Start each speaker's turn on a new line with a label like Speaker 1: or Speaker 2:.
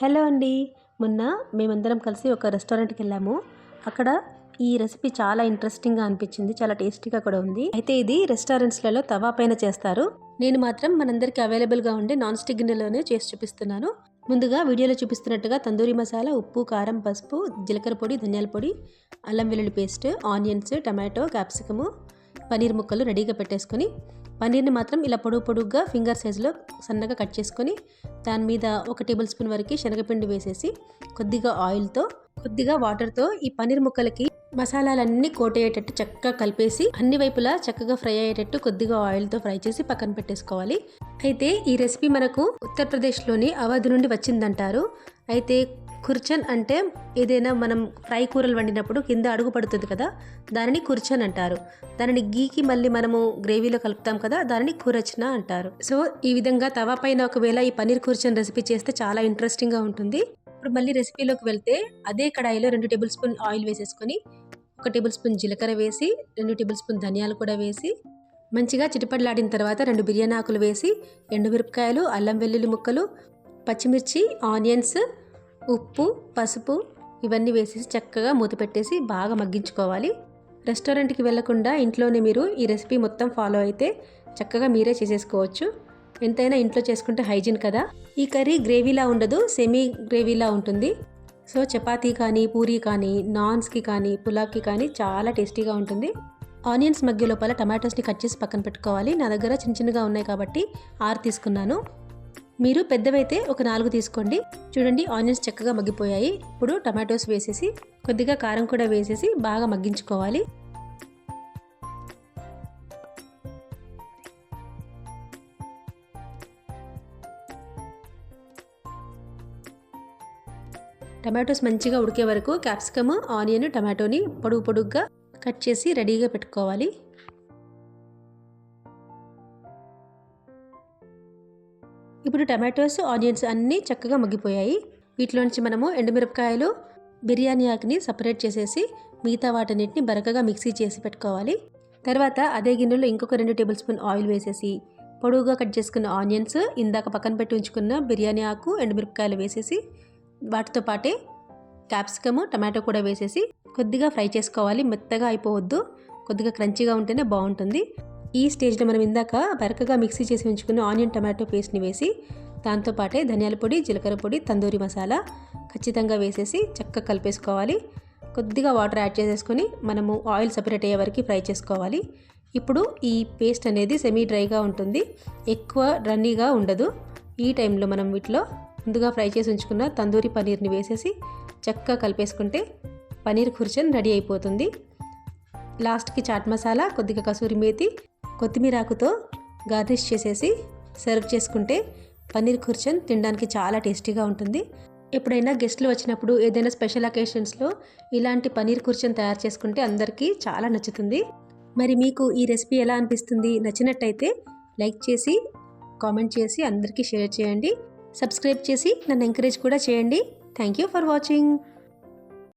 Speaker 1: Hello అండి. మొన్న మేమందరం కలిసి ఒక రెస్టారెంట్కి వెళ్ళాము. అక్కడ ఈ రెసిపీ చాలా ఇంట్రెస్టింగ్గా అనిపించింది చాలా టేస్టీగా కూడా ఉంది. అయితే ఇది రెస్టారెంట్స్లలో తవా పైన చేస్తారు. నేను మాత్రం మనందరికీ అవైలబుల్గా ఉండే నాన్ స్టిక్ గిన్నెలోనే చేసి చూపిస్తున్నాను. ముందుగా వీడియోలో చూపిస్తున్నట్టుగా తందూరి మసాలా ఉప్పు కారం పసుపు జీలకర్ర పొడి ధనియాల పొడి అల్లం వెల్లుల్లి paste onions tomato capsicum paneer ముక్కలు రెడీగా పెట్టేసుకొని పన్నీర్ని మాత్రం ఇలా పొడుగు పొడుగ్గా ఫింగర్ సైజులో సన్నగా కట్ చేసుకొని దాని మీద ఒక టేబుల్ స్పూన్ వరకు శనగపిండి వేసేసి కొద్దిగా ఆయిల్తో కొద్దిగా వాటర్తో ఈ పన్నీర్ ముక్కలకి మసాలాలన్నీ కోటయ్యేటట్టు చక్కగా కలిపేసి అన్ని వైపులా చక్కగా ఫ్రై అయ్యేటట్టు కొద్దిగా ఆయిల్తో ఫ్రై చేసి పక్కన పెట్టేసుకోవాలి. అయితే ఈ రెసిపీ మనకు ఉత్తరప్రదేశ్లోని అవధి నుండి వచ్చిందంటారు. అయితే కుర్చన్ అంటే ఏదైనా మనం ఫ్రై కూరలు వండినప్పుడు కింద అడుగు పడుతుంది కదా దానిని కుర్చన్ అంటారు. దానిని గీకి మళ్ళీ మనము గ్రేవీలో కలుపుతాం కదా దానిని కురచన అంటారు. సో ఈ విధంగా తవా పైన ఒకవేళ ఈ పన్నీర్ కుర్చన్ రెసిపీ చేస్తే చాలా ఇంట్రెస్టింగ్గా ఉంటుంది. ఇప్పుడు మళ్ళీ రెసిపీలోకి వెళ్తే అదే కడాయిలో రెండు టేబుల్ స్పూన్ ఆయిల్ వేసేసుకొని ఒక టేబుల్ స్పూన్ జీలకర్ర వేసి రెండు టేబుల్ స్పూన్ ధనియాలు కూడా వేసి మంచిగా చిటిపడలాడిన తర్వాత రెండు బిర్యానీ ఆకులు వేసి ఎండుమిరపకాయలు అల్లం వెల్లుల్లి ముక్కలు పచ్చిమిర్చి ఆనియన్స్ ఉప్పు పసుపు ఇవన్నీ వేసేసి చక్కగా మూత పెట్టేసి బాగా మగ్గించుకోవాలి. రెస్టారెంట్కి వెళ్ళకుండా ఇంట్లోనే మీరు ఈ రెసిపీ మొత్తం ఫాలో అయితే చక్కగా మీరే చేసేసుకోవచ్చు. ఎంతైనా ఇంట్లో చేసుకుంటే హైజీన్ కదా. ఈ కర్రీ గ్రేవీలా ఉండదు సెమీ గ్రేవీలా ఉంటుంది. సో చపాతీ కానీ పూరీ కానీ నాన్స్కి కానీ పులావ్కి కానీ చాలా టేస్టీగా ఉంటుంది. ఆనియన్స్ మధ్య లోపల టమాటోస్ని కట్ చేసి పక్కన పెట్టుకోవాలి. నా దగ్గర చిన్న చిన్నగా ఉన్నాయి కాబట్టి ఆరు తీసుకున్నాను. మీరు పెద్దవైతే ఒక నాలుగు తీసుకోండి. చూడండి ఆనియన్స్ చక్కగా మగ్గిపోయాయి. ఇప్పుడు టమాటోస్ వేసేసి కొద్దిగా కారం కూడా వేసేసి బాగా మగ్గించుకోవాలి. టమాటోస్ మంచిగా ఉడికే వరకు క్యాప్సికమ్ ఆనియన్ టమాటోని పొడుగు పొడుగ్గా కట్ చేసి రెడీగా పెట్టుకోవాలి. ఇప్పుడు టమాటోస్ ఆనియన్స్ అన్నీ చక్కగా మగ్గిపోయాయి. వీటిలోంచి మనము ఎండుమిరపకాయలు బిర్యానీ ఆకుని సపరేట్ చేసేసి మిగతా వాటన్నిటిని బరకగా మిక్సీ చేసి పెట్టుకోవాలి. తర్వాత అదే గిన్నెలో ఇంకొక రెండు టేబుల్ స్పూన్ ఆయిల్ వేసేసి పొడుగుగా కట్ చేసుకున్న ఆనియన్స్ ఇందాక పక్కన పెట్టి ఉంచుకున్న బిర్యానీ ఆకు ఎండుమిరపకాయలు వేసేసి వాటితో పాటే క్యాప్సికము టమాటో కూడా వేసేసి కొద్దిగా ఫ్రై చేసుకోవాలి. మెత్తగా అయిపోవద్దు. కొద్దిగా క్రంచీగా ఉంటేనే బాగుంటుంది. ఈ స్టేజ్లో మనం ఇందాక బరకగా మిక్సీ చేసి ఉంచుకున్న ఆనియన్ టమాటో పేస్ట్ని వేసి దాంతోపాటే ధనియాల పొడి జీలకర్ర పొడి తందూరి మసాలా ఖచ్చితంగా వేసేసి చక్కగా కలిపేసుకోవాలి. కొద్దిగా వాటర్ యాడ్ చేసేసుకొని మనము ఆయిల్ సపరేట్ అయ్యే వరకు ఫ్రై చేసుకోవాలి. ఇప్పుడు ఈ పేస్ట్ అనేది సెమీ డ్రైగా ఉంటుంది. ఎక్కువ రన్నీగా ఉండదు. ఈ టైంలో మనం వీటిలో ముందుగా ఫ్రై చేసి ఉంచుకున్న తందూరి పనీర్ని వేసేసి చక్కగా కలిపేసుకుంటే పనీర్ ఖుర్చన్ రెడీ అయిపోతుంది. లాస్ట్కి చాట్ మసాలా కొద్దిగా కసూరి మేతి కొత్తిమీర ఆకుతో గార్నిష్ చేసేసి సర్వ్ చేసుకుంటే పన్నీర్ కుర్చన్ తినడానికి చాలా టేస్టీగా ఉంటుంది. ఎప్పుడైనా గెస్ట్లు వచ్చినప్పుడు ఏదైనా స్పెషల్ అకేషన్స్లో ఇలాంటి పన్నీర్ కుర్చన్ తయారు చేసుకుంటే అందరికీ చాలా నచ్చుతుంది. మరి మీకు ఈ రెసిపీ ఎలా అనిపిస్తుంది? నచ్చినట్టయితే లైక్ చేసి కామెంట్ చేసి అందరికీ షేర్ చేయండి. సబ్స్క్రైబ్ చేసి నన్ను ఎంకరేజ్ కూడా చేయండి. Thank you for watching.